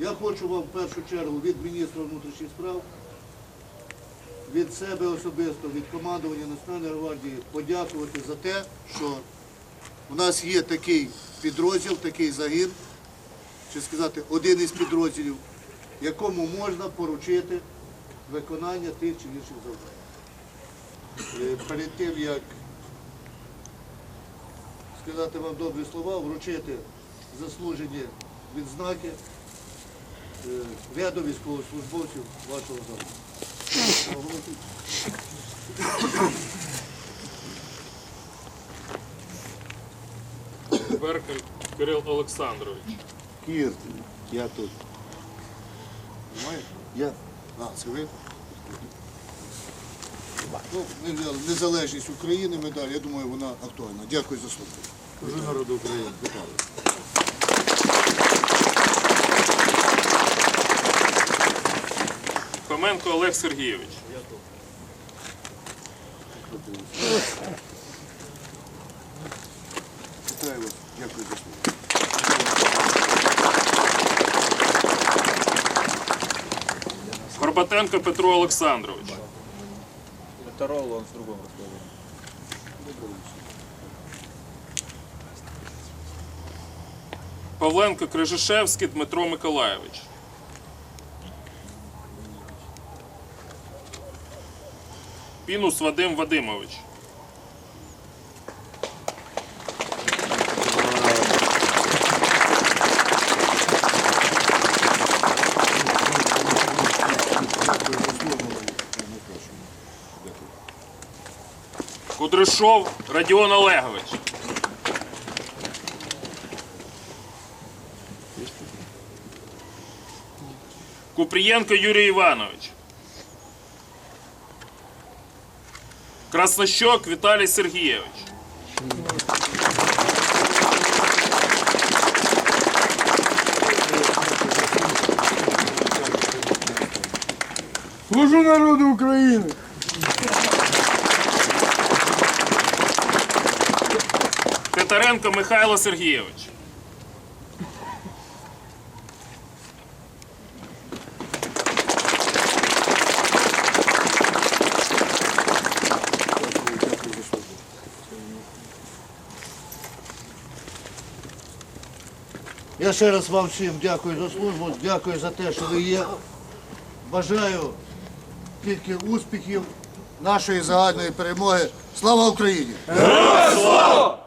Я хочу вам в першу чергу від міністра внутрішніх справ, від себе особисто, від командування Національної гвардії подякувати за те, що у нас є такий підрозділ, такий загін, чи сказати, один із підрозділів, якому можна поручити виконання тих чи інших завдань. Е, Перед тим, як сказати вам добрі слова, вручити заслужені відзнаки ряду військовослужбовців вашого залу. Беркель Кирил Олександрович. Кір, я тут. Немає? Я. А, це ви? Ну, незалежність України медаль, я думаю, вона актуальна. Дякую за слухання. Народу України. Хоменко Олег Сергійович. Вітаю вас. Дякую за слухання. Горбатенко Петро Олександрович. Моторолла, он в другом разговоре. Павленко Крижишевський Дмитро Миколайович. Пінус Вадим Вадимович. Кудришов Радіон Олегович. Купрієнко Юрій Іванович. Краснощок Віталій Сергійович. Служу народу України. Титаренко Михайло Сергійович. Я ще раз вам всім дякую за службу, дякую за те, що ви є. Бажаю тільки успіхів, нашої загальної перемоги. Слава Україні! Слава!